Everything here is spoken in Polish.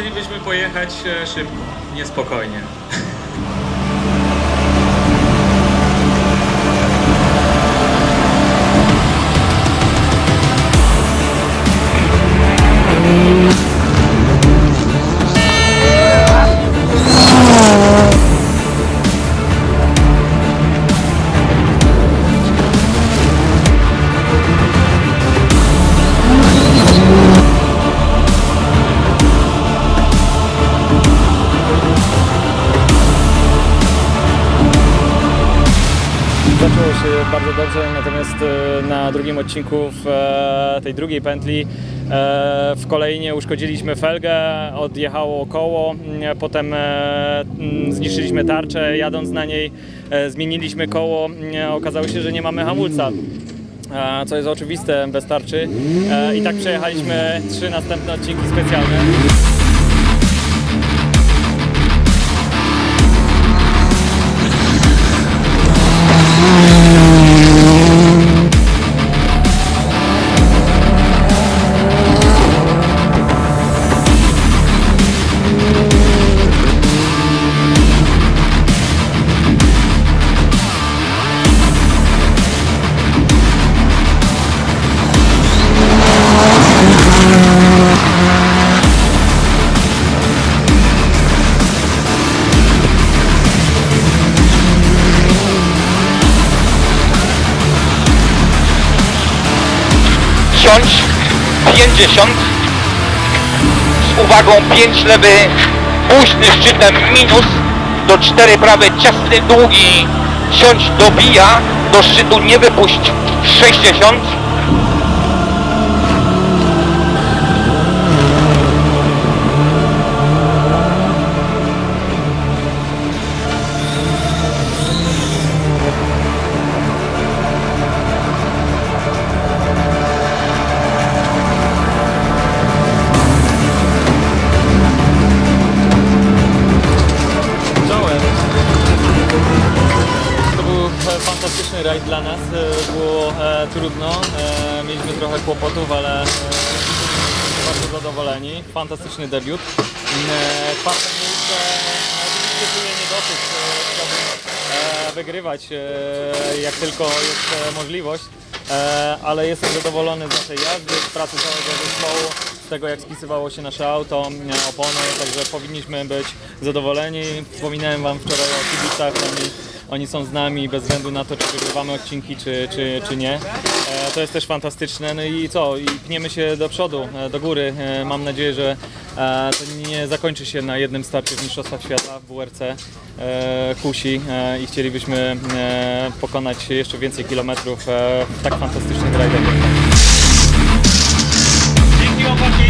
chcielibyśmy pojechać e, szybko, niespokojnie. się bardzo dobrze, natomiast e, na drugim odcinku w e, tej drugiej pętli e, w kolejnie uszkodziliśmy felgę, odjechało koło, m, potem e, m, zniszczyliśmy tarczę, jadąc na niej zmieniliśmy koło, okazało się, że nie mamy hamulca. Co jest oczywiste bez tarczy i tak przejechaliśmy trzy następne odcinki specjalne. 50 z uwagą 5 lewy późny szczytem minus do 4 prawy ciasny długi siądź dobija do szczytu nie wypuść 60 dla nas. E, Było e, trudno, e, mieliśmy trochę kłopotów, ale bardzo zadowoleni. Fantastyczny debiut. Czwarte oczywiście Chciałbym wygrywać jak tylko jest możliwość. Ale jestem zadowolony z naszej jazdy, z pracy całego zespołu, z tego jak spisywało się nasze auto, opony, także powinniśmy być zadowoleni. Wspominałem Wam wczoraj o kibicach, oni, oni są z nami bez względu na to, czy wygrywamy odcinki, czy, czy, czy nie. E, to jest też fantastyczne, no i co, i pniemy się do przodu, e, do góry. E, mam nadzieję, że to nie zakończy się na jednym starcie w Mistrzostwach Świata w WRC kusi i chcielibyśmy pokonać jeszcze więcej kilometrów w tak fantastycznych rajdach. Dzięki chłopaki!